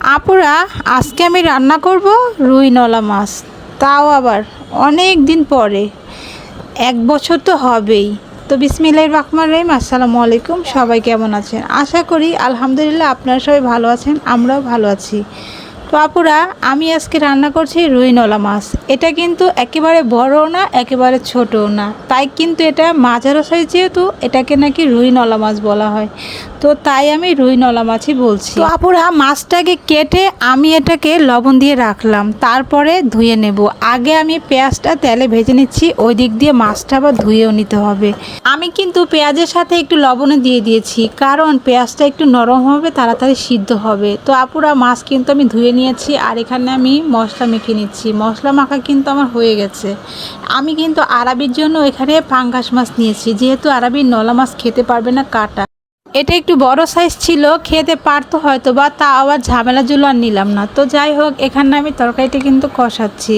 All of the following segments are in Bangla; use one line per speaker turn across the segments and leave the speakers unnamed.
আপুরা, আজকে আমি রান্না করব রুই নলা মাছ। তাও আবার অনেক দিন পরে। এক বছর তো হবেই। তো বিসমিল্লাহির রহমান রহিম, আসসালামু আলাইকুম। সবাই কেমন আছেন? আশা করি আলহামদুলিল্লাহ আপনারা সবাই ভালো আছেন, আমরাও ভালো আছি। তো আপুরা, আমি আজকে রান্না করছি রুই নলা মাছ। এটা কিন্তু একেবারে বড়ও না, একেবারে ছোটও না। তাই কিন্তু এটা মাঝারো সাইজ যেহেতু, এটাকে নাকি রুই নলা মাছ বলা হয়। তো তাই আমি রুই নলা মাছই বলছি। তো আপুরা, মাছটাকে কেটে আমি এটাকে লবণ দিয়ে রাখলাম। তারপরে ধুয়ে নেব। আগে আমি পেঁয়াজটা তেলে ভেজে নিচ্ছি, ওই দিক দিয়ে মাছটা আবার ধুয়েও নিতে হবে। আমি কিন্তু পেঁয়াজের সাথে একটু লবণে দিয়ে দিয়েছি, কারণ পেঁয়াজটা একটু নরম হবে, তাড়াতাড়ি সিদ্ধ হবে। তো আপুরা, মাছ কিন্তু আমি ধুয়ে নিয়েছি আর এখানে আমি মশলা মেখে নিচ্ছি। মশলা মাখা কিন্তু আমার হয়ে গেছে। আমি কিন্তু আরবির জন্য এখানে পাঙ্গাস মাছ নিয়েছি। যেহেতু আরবির নলা মাছ খেতে পারবে না কাটা। এটা একটু বড় সাইজ ছিল, খেতে পারতো হয়তো বা তা আবার ঝামেলার জন্য আর নিলাম না। তো যাই হোক, এখানে আমি তরকারিটা কিন্তু কষাচ্ছি।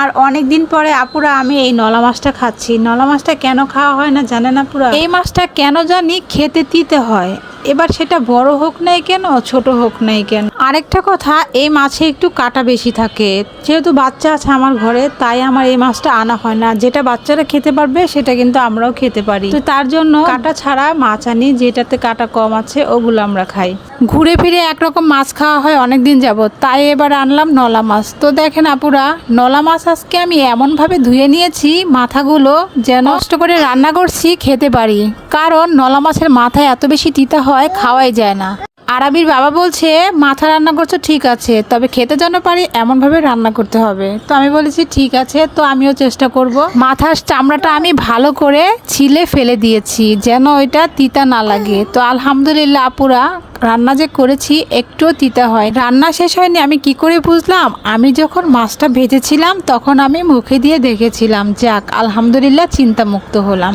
আর অনেক দিন পরে আপুরা, আমি এই নলা মাছটা খাচ্ছি। নলা মাছটা কেন খাওয়া হয় না জানেন আপুরা? এই মাছটা কেন জানি খেতে তিতে হয়। এবার সেটা বড় হোক নাই কেন, ছোট হোক নাই কেন? আরেকটা কথা, এই মাছে একটু কাটা বেশি থাকে। যেহেতু বাচ্চা আছে আমার ঘরে, তাই আমার এই মাছটা আনা হয় না। যেটা বাচ্চারা খেতে পারবে, সেটা কিন্তু আমরাও খেতে পারি। তো তার জন্য কাটা ছাড়া মাছ আনি, যেটাতে কাটা কম আছে, ওগুলো আমরা খাই। ঘুরে ফিরে একরকম মাছ খাওয়া হয় অনেক দিন যাবত তাই এবার আনলাম নলা মাছ। তো দেখেন আপুরা, নলা মাছ আজকে আমি এমনভাবে ধুয়ে নিয়েছি, মাথাগুলো যেন নষ্ট করে রান্না করছি, খেতে পারি। কারণ নলা মাছের মাথায় এত বেশি তিতা হয় খাওয়াই যায় না। আরবির বাবা বলছে, মাথা রান্না করছ, ঠিক আছে, তবে খেতে যেন পারি, এমনভাবে রান্না করতে হবে। তো আমি বলেছি, ঠিক আছে। তো আমিও চেষ্টা করব। মাথার চামড়াটা আমি ভালো করে ছিলে ফেলে দিয়েছি, যেন ওইটা তিতা না লাগে। তো আলহামদুলিল্লাহ আপুরা, রান্না যে করেছি, একটুও তিতা হয়। রান্না শেষ হয়নি, আমি কি করে বুঝলাম? আমি যখন মাছটা ভেজেছিলাম, তখন আমি মুখে দিয়ে দেখেছিলাম, যাক, আলহামদুলিল্লাহ চিন্তামুক্ত হলাম।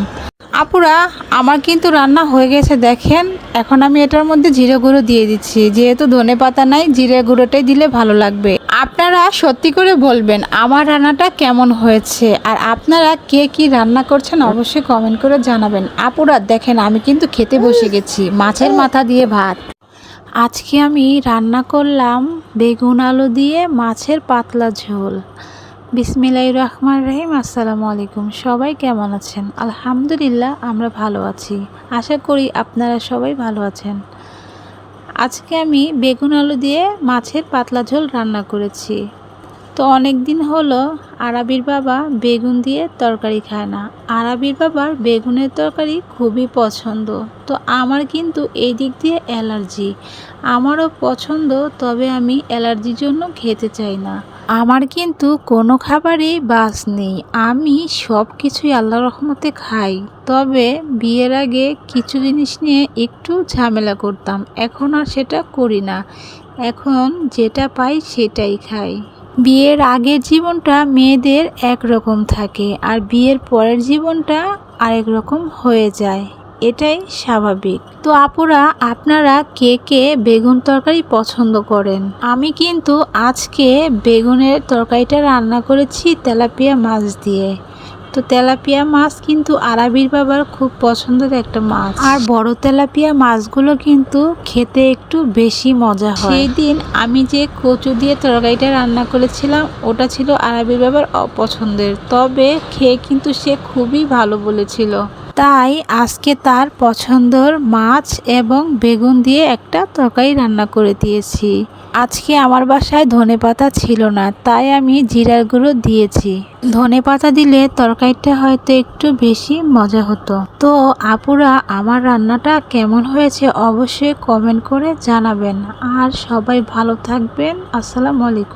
আপুরা, আমার কিন্তু রান্না হয়ে গেছে, দেখেন। এখন আমি এটার মধ্যে জিরে গুঁড়ো দিয়ে দিচ্ছি। যেহেতু ধনে পাতা নাই, জিরে গুঁড়োটাই দিলে ভালো লাগবে। আপনারা সত্যি করে বলবেন, আমার রান্নাটা কেমন হয়েছে? আর আপনারা কে কি রান্না করছেন অবশ্যই কমেন্ট করে জানাবেন। আপুরা, দেখেন, আমি কিন্তু খেতে বসে গেছি। মাছের মাথা দিয়ে ভাত। আজকে আমি রান্না করলাম বেগুন আলু দিয়ে মাছের পাতলা ঝোল। বিসমিল্লাহির রহমান রহিম, আসসালামু আলাইকুম। সবাই কেমন আছেন? আলহামদুলিল্লাহ, আমরা ভালো আছি। আশা করি আপনারা সবাই ভালো আছেন। আজকে আমি বেগুন আলু দিয়ে মাছের পাতলা ঝোল রান্না করেছি। তো অনেক দিন হলো আরাবির বাবা বেগুন দিয়ে তরকারি খায় না। আরাবির বাবার বেগুনের তরকারি খুবই পছন্দ। তো আমার কিন্তু এই দিক দিয়ে অ্যালার্জি। আমারও পছন্দ, তবে আমি অ্যালার্জির জন্য খেতে চাই না। আমার কিন্তু কোনো খাবারই বাস নেই। আমি সব কিছুই আল্লাহ রহমতে খাই। তবে বিয়ের আগে কিছু জিনিস নিয়ে একটু ঝামেলা করতাম। এখন আর সেটা করি না। এখন যেটা পাই সেটাই খাই। বিয়ের আগের জীবনটা মেয়েদের একরকম থাকে আর বিয়ের পরের জীবনটা আরেক রকম হয়ে যায়। এটাই স্বাভাবিক। তো আপুরা, আপনারা কে কে বেগুন তরকারি পছন্দ করেন? আমি কিন্তু আজকে বেগুনের তরকারিটা রান্না করেছি তেলাপিয়া মাছ দিয়ে। তো তেলাপিয়া মাছ কিন্তু আরাবির বাবার খুব পছন্দের একটা মাছ। আর বড় তেলাপিয়া মাছগুলো কিন্তু খেতে একটু বেশি মজা হয়। সেই দিন আমি যে কচু দিয়ে তরকারিটা রান্না করেছিলাম, ওটা ছিল আরাবির বাবার অপছন্দের। তবে খেয়ে কিন্তু সে খুবই ভালো বলেছিল। তাই আজকে তার পছন্দর মাছ এবং বেগুন দিয়ে একটা তরকারি রান্না করে দিয়েছি। আজকে আমার বাসায় ধনে পাতা ছিল না, তাই আমি জিরার গুঁড়ো দিয়েছি। ধনে পাতা দিলে তরকারিটা হয়তো একটু বেশি মজা হতো। তো আপুরা, আমার রান্নাটা কেমন হয়েছে অবশ্যই কমেন্ট করে জানাবেন। আর সবাই ভালো থাকবেন। আসসালামু আলাইকুম।